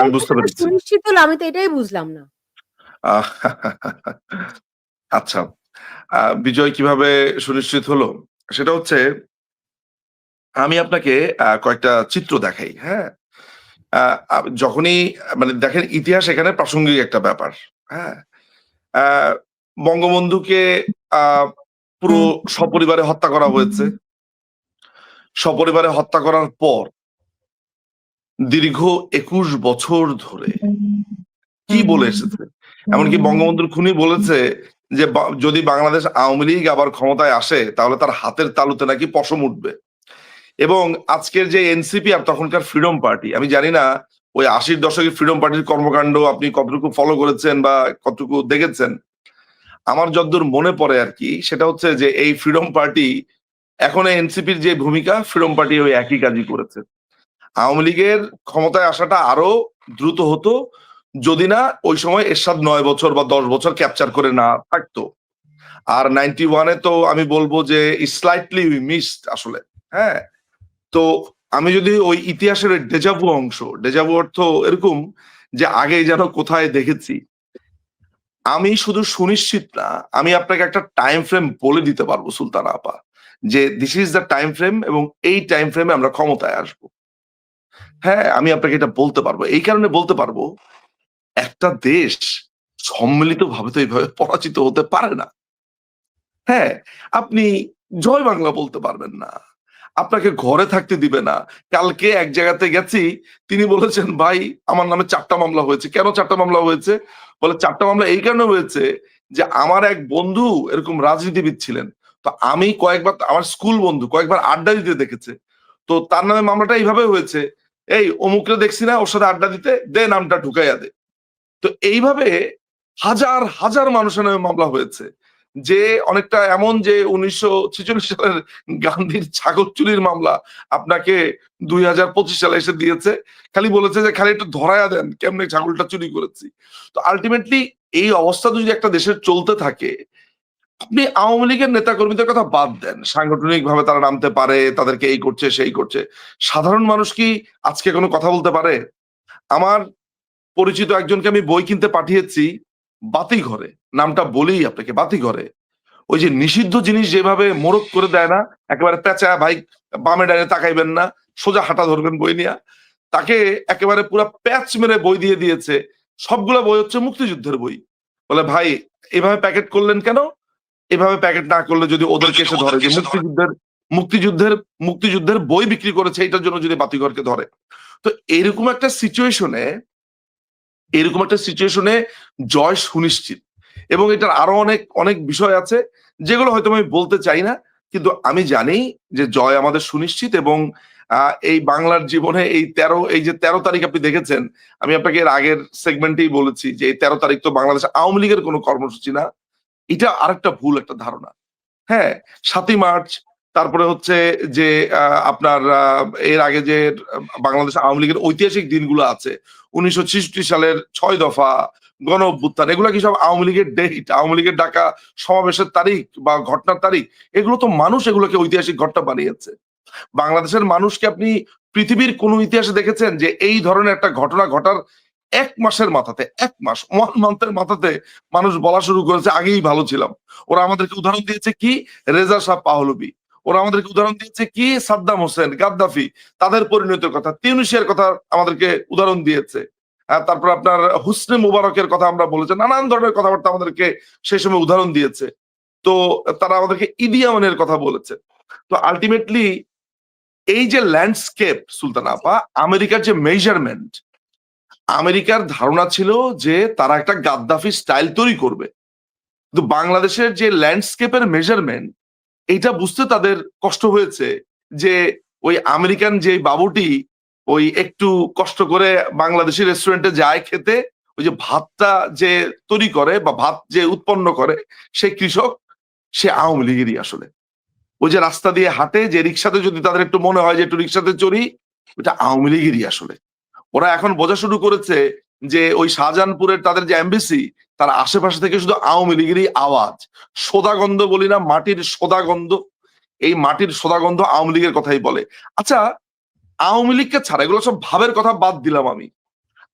আমি বুঝতে পেরেছি। সুনিশ্চিত হলো আমি তো এটাই বুঝলাম না। আচ্ছা। বিজয় কীভাবে সুনিশ্চিত হলো? সেটা হচ্ছে আমি আপনাকে কয়েকটা চিত্র দেখাই, হ্যাঁ? যখনই মানে দেখেন ইতিহাস এখানে প্রাসঙ্গিক একটা ব্যাপার, হ্যাঁ? বঙ্গবন্ধুকে পুরো সপরিবারে হত্যা করা হয়েছে। সপরিবারে হত্যা করার পর দীর্ঘ ২১ বছর ধরে কি বলে এসেছে? এমনকি বঙ্গবন্ধুর খুনি বলেছে যে যদি বাংলাদেশ আওয়ামী লীগ আবার ক্ষমতায় আসে তাহলে তার হাতের তালুতে নাকি পশম উঠবে। এবং আজকের যে এনসিপি আর তখনকার ফ্রিডম পার্টি আমি জানি না ওই ৮০ দশকের ফ্রিডম পার্টির কর্মকাণ্ড আপনি কতটুকু ফলো করেছেন বা কতটুকু দেখেছেন। আমার যতদূর মনে পড়ে আর কি সেটা হচ্ছে যে এই ফ্রিডম পার্টি এখন এনসিপির যে ভূমিকা ফ্রিডম পার্টি ওই একই কাজই করেছে। আওয়ামী লীগের ক্ষমতায় আসাটা আরও দ্রুত হতো যদি না ওই সময় এরশাদ নয় বছর বা ১০ বছর ক্যাপচার করে না থাকতো। আর 91 ওয়ানে তো আমি বলব যে স্লাইটলি মিসড আসলে, হ্যাঁ? তো আমি যদি ওই ইতিহাসের ডেজাভু অংশ, ডেজাভু অর্থ এরকম যে আগে যেন কোথায় দেখেছি। আমি শুধু সুনিশ্চিত না, আমি আপনাকে একটা টাইম ফ্রেম বলে দিতে পারব সুলতানা আপা। যে this is the time frame এবং এই টাইম ফ্রেমে আমরা ক্ষমতায় আসব। হ্যাঁ, আমি আপনাকে এটা বলতে পারব। এই কারণে বলতে পারব, একটা দেশ সম্মিলিতভাবে তো এইভাবে পরাজিত হতে পারে না। হ্যাঁ, আপনি জয় বাংলা বলতে পারবেন না। আপনাকে ঘরে থাকতে দিবে না। কালকে এক জায়গাতে গেছি, তিনি বলেছেন, "ভাই আমার নামে চারটা মামলা হয়েছে।" কেন চারটা মামলা হয়েছে? বলে চারটা মামলা এই কারণে হয়েছে যে আমার এক বন্ধু এরকম রাজনীতিবিদ ছিলেন। তো আমি কয়েকবার আমার স্কুল বন্ধু কয়েকবার আড্ডা দিতে দেখেছে। তো তার নামে মামলাটা এইভাবে হয়েছে, "এই অমুকরে দেখছি না ওর সাথে আড্ডা দিতে, দে নামটা ঢুকাইয়া দে।" তো এইভাবে হাজার, হাজার মানুষের নামে মামলা হয়েছে। যে অনেকটা এমন যে ১৯৪৬ সালের গান্ধীর ছাগল চুরির মামলা আপনাকে ২০২৫ সালে এসে দিয়েছে। খালি বলেছে যে খালি একটু ধরায়া দেন কেমনে ছাগলটা চুরি করেছি। তো আল্টিমেটলি এই অবস্থা যদি একটা দেশের চলতে থাকে, আপনি আওয়ামী লীগের নেতাকর্মীদের কথা বাদ দেন। সাংগঠনিকভাবে তারা নামতে পারে, তাদেরকে এই করছে, সেই করছে। সাধারণ মানুষ কি আজকে কোনো কথা বলতে পারে? আমার পরিচিত একজনকে আমি বই কিনতে পাঠিয়েছি বাতি ঘরে নামটা বলেই আপনাকে বাতি ঘরে ওই যে নিষিদ্ধ জিনিস যেভাবে মোড়ক করে দেয় না? একেবারে পেঁচা ভাই বামে ডাইনে তাকাইবেন না, সোজা হাঁটা ধরবেন বই নিয়ে তাকে একেবারে পুরা প্যাচ মেরে বই দিয়ে দিয়েছে। সবগুলা বই হচ্ছে মুক্তিযুদ্ধের বই। বলে, "ভাই এভাবে প্যাকেট করলেন কেন? এভাবে প্যাকেট না করলে যদি ওদেরকে এসে ধরে যে মুক্তিযুদ্ধের মুক্তিযুদ্ধের মুক্তিযুদ্ধের বই বিক্রি করেছে এটার জন্য যদি বাতিঘরকে ধরে।" তো এরকম একটা সিচুয়েশনে এরকম একটা সিচুয়েশনে জয় সুনিশ্চিত। এবং এটার আরও অনেক, অনেক বিষয় আছে যেগুলো হয়তো আমি বলতে চাই না। কিন্তু আমি জানি যে জয় আমাদের সুনিশ্চিত এবং এই বাংলার জীবনে এই ১৩ এই যে ১৩ তারিখ আপনি দেখেছেন, আমি আপনাকে এর আগের সেগমেন্টেই বলেছি যে এই ১৩ তারিখ তো বাংলাদেশ আওয়ামী লীগের কোনো কর্মসূচি না। এটা আরেকটা ভুল একটা ধারণা। হ্যাঁ, সাতই মার্চ তারপরে হচ্ছে যে আপনার এর আগে যে বাংলাদেশ আওয়ামী লীগের ঐতিহাসিক দিনগুলো আছে। ১৯৬৬ সালের ছয় দফা, গণ অভ্যুত্থান এগুলা কি সব আওয়ামী লীগের ডেট, আওয়ামী লীগের ডাকা সমাবেশের তারিখ বা ঘটনার তারিখ? এগুলো তো মানুষ এগুলোকে ঐতিহাসিক ঘটনা বানিয়েছে। বাংলাদেশের মানুষকে আপনি পৃথিবীর কোন ইতিহাসে দেখেছেন যে এই ধরনের একটা ঘটনা ঘটার ১ মাসের মাথাতে এক মাস 1 মান্থ এর মাথাতে মানুষ বলা শুরু করেছে আগেই ভালো ছিলাম। ওরা আমাদেরকে উদাহরণ দিয়েছে কি? রেজা শাহ পাহলভী। ওরা আমাদেরকে উদাহরণ দিয়েছে কি? সাদ্দাম হোসেন, গাদ্দাফি তাদের পরিণতির কথা। তিউনিসিয়ার কথা আমাদেরকে উদাহরণ দিয়েছে। আ তারপর আপনার হুসনে মুবারকের কথা আমরা বলেছি। নানান ধরনের কথাবার্তা আমাদেরকে সেই সময় উদাহরণ দিয়েছে। তো তারা আমাদেরকে ইদি আমিনের কথা বলেছে। তো আলটিমেটলি এই যে ল্যান্ডস্কেপ সুলতানা আপা, আমেরিকার যে মেজারমেন্ট, আমেরিকার ধারণা ছিল যে তারা একটা গাদ্দাফি স্টাইল তৈরি করবে। কিন্তু বাংলাদেশের যে ল্যান্ডস্কেপের মেজারমেন্ট এইটা বুঝতে তাদের কষ্ট হয়েছে যে ওই আমেরিকান যে বাবুটি ওই একটু কষ্ট করে বাংলাদেশি রেস্টুরেন্টে যায় খেতে, ওই যে ভাতটা যে তৈরি করে বা ভাত যে উৎপন্ন করে সে কৃষক, সে আওয়ামী লীগেরই আসলে। ওই যে রাস্তা দিয়ে হাঁটে যে রিক্সাতে যদি তাদের একটু মনে হয় যে একটু রিক্সাতে চড়ি, ওটা আওয়ামী লীগেরই আসলে। ওরা এখন বোঝা শুরু করেছে যে ওই শাহজাহানপুরের তাদের যে এমবেসি, তার আশেপাশে থেকে শুধু আওয়ামী লীগেরই আওয়াজ। সোদা গন্ধ বলি না, মাটির সোদা গন্ধ। এই মাটির সোদা গন্ধ আওয়ামী লীগের কথাই বলে। আচ্ছা আওয়ামী লীগকে ছাড়া, এগুলো সব ভাবের কথা বাদ দিলাম আমি।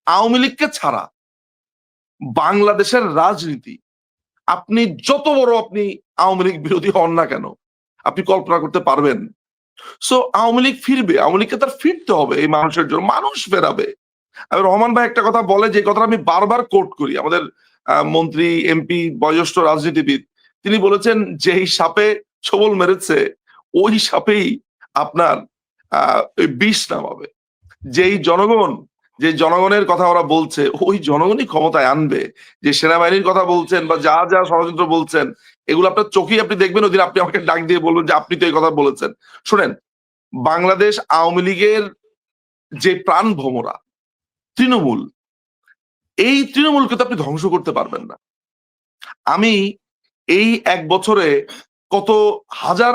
আওয়ামী লীগকে ছাড়া বাংলাদেশের রাজনীতি, আপনি যত বড় আপনি আওয়ামী লীগ বিরোধী হন না কেন, আপনি কল্পনা করতে পারবেন সো আওয়ামী লীগ ফিরবে, আওয়ামী লীগকে তার ফিরতে হবে, এই মানুষের জন্য। মানুষ ফেরাবে। রহমান ভাই একটা কথা বলে, যে কথাটা আমি বারবার কোট করি। আমাদের মন্ত্রী, এমপি, বয়োজ্যেষ্ঠ রাজনীতিবিদ, তিনি বলেছেন, যেই সাপে ছবল মেরেছে, ওই সাপেই আপনার বিষ নামাবে। যেই জনগণ, যে জনগণের কথা ওরা বলছে, ওই জনগণই ক্ষমতায় আনবে। যে সেনাবাহিনীর কথা বলছেন বা যা যা ষড়যন্ত্র বলছেন এগুলো আপনার চোখেই আপনি দেখবেন, ওদিন আপনি আমাকে ডাক দিয়ে বলবেন যে, আপনি তো এই কথা বলেছেন। শোনেন, বাংলাদেশ আওয়ামী লীগের যে প্রাণ ভোমরা তৃণমূল, এই তৃণমূলকে তো আপনি ধ্বংস করতে পারবেন না। আমি এই এক বছরে কত হাজার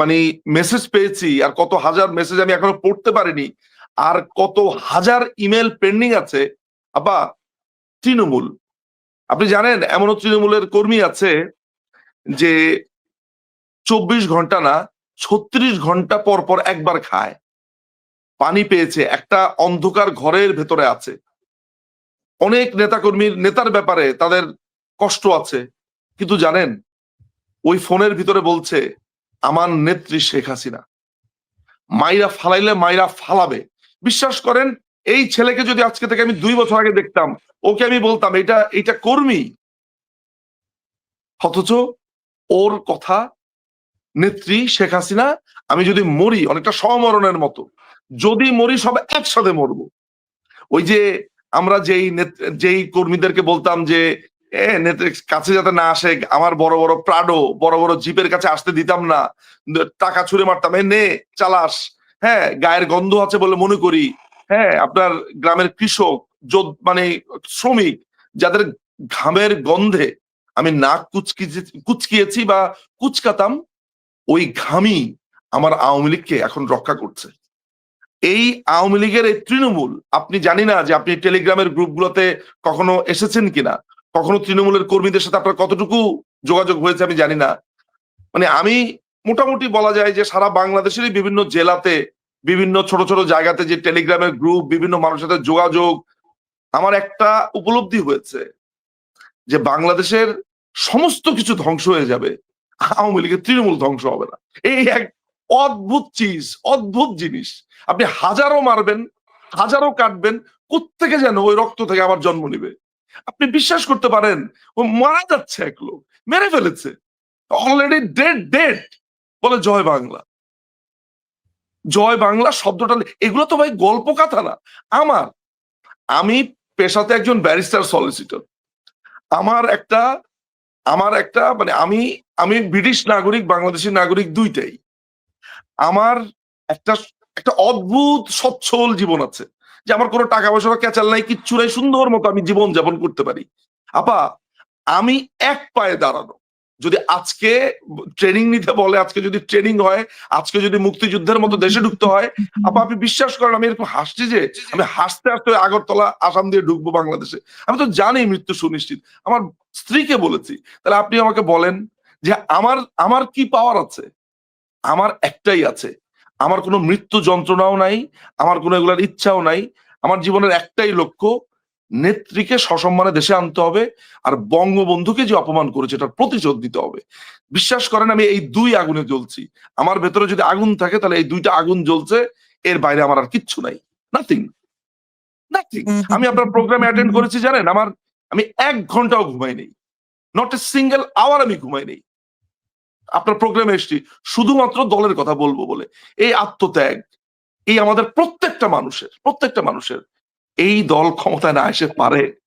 মানে মেসেজ পেয়েছি আর কত হাজার মেসেজ আমি এখনও পড়তে পারিনি আর কত হাজার ইমেল পেন্ডিং আছে। আপা তৃণমূল, আপনি জানেন, এমনও তৃণমূলের কর্মী আছে যে চব্বিশ ঘণ্টা না, ছত্রিশ ঘণ্টা পর পর একবার খায়। পানি পেয়েছে, একটা অন্ধকার ঘরের ভেতরে আছে। অনেক নেতাকর্মীর, নেতার ব্যাপারে তাদের কষ্ট আছে। কিন্তু জানেন, ওই ফোনের ভিতরে বলছে, আমার নেত্রী শেখ হাসিনা। মাইরা ফালাইলে মাইরা ফালাবে। বিশ্বাস করেন, এই ছেলেকে যদি আজকে থেকে আমি দুই বছর আগে দেখতাম, ওকে আমি বলতাম, এটা এটা কর্মী? অথচ ওর কথা নেত্রী শেখ হাসিনা, আমি যদি মরি, অনেকটা সমরণের মতো, যদি মরি সব একসাথে মরবো। ওই যে আমরা যেই যেই কর্মীদেরকে বলতাম যে কাছে যাতে না আসে, আমার বড় বড় প্রাডো বড় বড় জিপের কাছে আসতে দিতাম না টাকা ছুঁড়ে মারতাম, এ, নে, চালাস হ্যাঁ গায়ের গন্ধ আছে বলে মনে করি হ্যাঁ আপনার গ্রামের কৃষক মানে শ্রমিক, যাদের ঘামের গন্ধে আমি নাক কুচকি কুচকিয়েছি বা কুচকাতাম, ওই ঘামি আমার আওয়ামী লীগকে এখন রক্ষা করছে। এই আওয়ামী লীগের এই তৃণমূল, আপনি জানি না যে আপনি টেলিগ্রামের গ্রুপগুলোতে কখনো এসেছেন কিনা? কখনো তৃণমূলের কর্মীদের সাথে আপনার কতটুকু যোগাযোগ হয়েছে আমি জানি না। মানে আমি মোটামুটি বলা যায় যে সারা বাংলাদেশেরই বিভিন্ন জেলাতে, বিভিন্ন ছোট ছোট জায়গাতে যে টেলিগ্রামের গ্রুপ, বিভিন্ন মানুষের সাথে যোগাযোগ, আমার একটা উপলব্ধি হয়েছে যে বাংলাদেশের সমস্ত কিছু ধ্বংস হয়ে যাবে। আওয়ামী লীগের তৃণমূল ধ্বংস হবে না। এই এক অদ্ভুত চিজ অদ্ভুত জিনিস। আপনি হাজারো মারবেন, হাজারো কাটবেন, কোত্থেকে যেন ওই রক্ত থেকে আবার জন্ম নিবে? আপনি বিশ্বাস করতে পারেন, ও মারা যাচ্ছে এক লোক, মেরে ফেলেছে। অলরেডি ডেড ডেড বলে জয় বাংলা। জয় বাংলা শব্দটা এগুলো তো ভাই গল্প কথা না। আমার, আমি পেশাতে একজন ব্যারিস্টার সলিসিটর। আমার একটা আমার একটা মানে আমি আমি ব্রিটিশ নাগরিক, বাংলাদেশি নাগরিক দুইটাই। আমার একটা একটা অদ্ভুত, সচ্ছল জীবন আছে, যে আমার কোনো টাকা পয়সা ক্যাচাল নাই, কিচ্ছু নাই, সুন্দর মতো আমি জীবন যাপন করতে পারি। আপা, আমি এক পায়ে দাঁড়ানো। যদি আজকে ট্রেনিং নিতে বলে, আজকে যদি ট্রেনিং হয়, আজকে যদি মুক্তিযুদ্ধের মতো দেশে ঢুকতে হয়, আপা, আপনি বিশ্বাস করেন, আমি এরকম হাসছি যে, আমি হাসতে হাসতে আগরতলা, আসাম দিয়ে ঢুকবো বাংলাদেশে। আমি তো জানি মৃত্যু সুনিশ্চিত। আমার স্ত্রীকে বলেছি। তাহলে আপনি আমাকে বলেন যে আমার আমার কি পাওয়ার আছে? আমার একটাই আছে। আমার কোনো মৃত্যু যন্ত্রণাও নাই আমার কোনো এগুলার ইচ্ছাও নাই আমার জীবনের একটাই লক্ষ্য নেত্রীকে সসম্মানে দেশে আনতে হবে আর বঙ্গবন্ধুকে যে অপমান করেছে এটার প্রতিশোধ দিতে হবে। বিশ্বাস করেন আমি এই দুই আগুনে জ্বলছি। আমার ভেতরে যদি আগুন থাকে তাহলে এই দুইটা আগুন জ্বলছে এর বাইরে আমার আর কিচ্ছু নাই। নাথিং নাথিং আমি আপনার প্রোগ্রামে অ্যাটেন্ড করেছি জানেন? আমার আমি এক ঘন্টাও ঘুমাই নেই। নট এ সিঙ্গেল আওয়ার আমি ঘুমাই নেই। আপনার প্রোগ্রামে এসছি। শুধুমাত্র দলের কথা বলব বলে। এই আত্মত্যাগ এই আমাদের প্রত্যেকটা মানুষের প্রত্যেকটা মানুষের এই দল ক্ষমতায় না এসে পারে।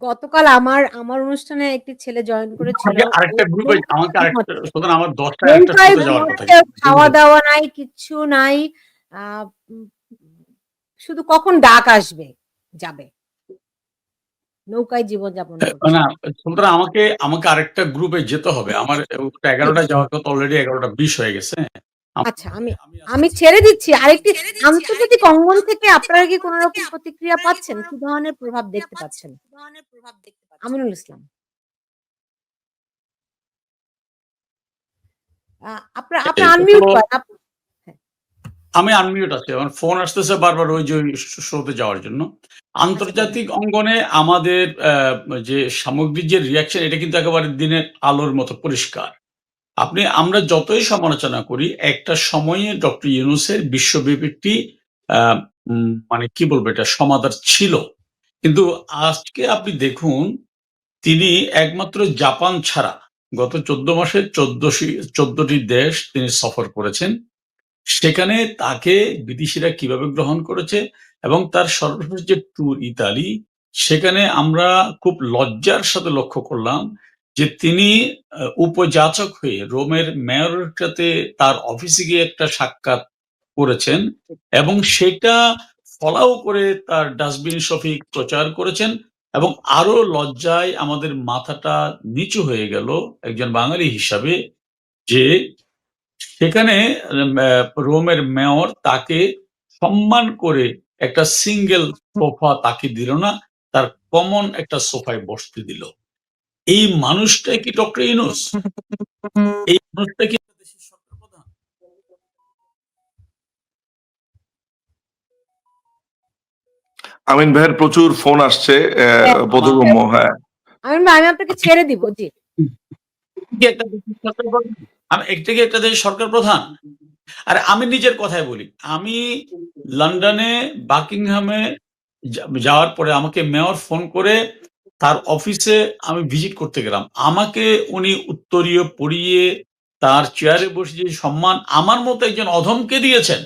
গতকাল আমার আমার অনুষ্ঠানে একটি ছেলে জয়েন করেছিল। আরেকটা গ্রুপে আমাকে আরেকটা আমার দশটা একটা যাওয়ার কথা। খাওয়া দাওয়া নাই কিচ্ছু নাই। আহ, শুধু কখন ডাক আসবে যাবে। নৌকায় জীবনযাপন। না সুতরাং আমাকে আমাকে আরেকটা গ্রুপে যেতে হবে। আমার এগারোটা যাওয়ার কথা অলরেডি এগারোটা বিশ হয়ে গেছে। আচ্ছা আমি আমি ছেড়ে দিচ্ছি। আরেকটি আন্তর্জাতিক অঙ্গন থেকে আপনারা কি কোন রকম প্রতিক্রিয়া পাচ্ছেন? কি ধরনের প্রভাব দেখতে পাচ্ছেন? আমিনুল ইসলাম। আহ, আপনার আপনি এই তো আনমিউট করেন। হ্যাঁ। আমি আনমিউট আছি, আমার ফোন আসতেছে বারবার ওই যে শোতে যাওয়ার জন্য। আন্তর্জাতিক অঙ্গনে আমাদের যে সামগ্রিক যে রিয়াকশন এটা কিন্তু একেবারে দিনের আলোর মতো পরিষ্কার। আপনি, আমরা যতই সমালোচনা করি, একটা সময়ে ডক্টর ইউনুসের বিশ্বব্যাপী একটি মানে কি বলব এটা সমাধান ছিল। কিন্তু আজকে আপনি দেখুন, তিনি একমাত্র জাপান ছাড়া গত চোদ্দ মাসে চোদ্দশি, চোদ্দটি দেশ তিনি সফর করেছেন। সেখানে তাকে বিদেশিরা কীভাবে গ্রহণ করেছে এবং তার সর্বশেষ যে ট্যুর ইতালি, সেখানে আমরা খুব লজ্জার সাথে লক্ষ্য করলাম যে তিনি উপযাচক হয়ে রোমের মেয়রটাতে তার অফিসে গিয়ে একটা সাক্ষাৎ করেছেন এবং সেটা ফলাও করে তার ডাস্টবিন শফিক প্রচার করেছেন এবং আরও লজ্জায় আমাদের মাথাটা নিচু হয়ে গেল একজন বাঙালি হিসাবে যে সেখানে রোমের মেয়র তাকে সম্মান করে একটা সিঙ্গেল সোফা তাকে দিল না তার কমন একটা সোফায় বসতে দিল। এই মানুষটা কি ডক্টর ইনুস এই মানুষটা কি আমিন ভাইয়ের প্রচুর ফোন আসছে আহ, হ্যাঁ। বোধগম্য হ্যাঁ। আমি আমি আপনাকে ছেড়ে দিব জি কি একটা দেশের সরকার প্রধান? আমি একটা কি একটা দেশের সরকার প্রধান। আরে আমি নিজের কথাই বলি, আমি লন্ডনে বাকিংহামে যাওয়ার পরে আমাকে মেয়র ফোন করে তার অফিসে আমি ভিজিট করতে গেলাম। আমাকে উনি উত্তরীয় পড়িয়ে তার চেয়ারে বসে যে সম্মান আমার মতো একজন অধমকে দিয়েছেন,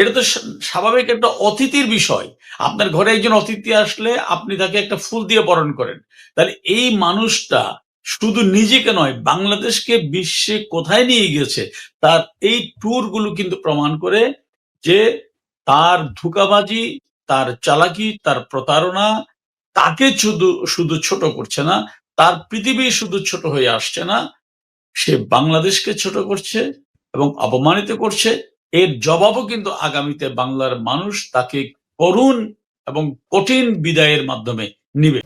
এটা তো স্বাভাবিক একটা অতিথির বিষয়। আপনার ঘরে একজন অতিথি আসলে আপনি তাকে একটা ফুল দিয়ে বরণ করেন। তাহলে এই মানুষটা শুধু নিজেকে নয়, বাংলাদেশকে বিশ্বে কোথায় নিয়ে গেছে তার এই ট্যুরগুলো কিন্তু প্রমাণ করে যে তার ধোঁকাবাজি, তার চালাকি, তার প্রতারণা তাকে শুধু শুধু ছোট করছে না, তার পৃথিবী শুধু ছোট হয়ে আসছে না, সে বাংলাদেশকে ছোট করছে এবং অপমানিত করছে। এর জবাবও কিন্তু আগামীতে বাংলার মানুষ তাকে করুণ এবং কঠিন বিদায়ের মাধ্যমে নিবে।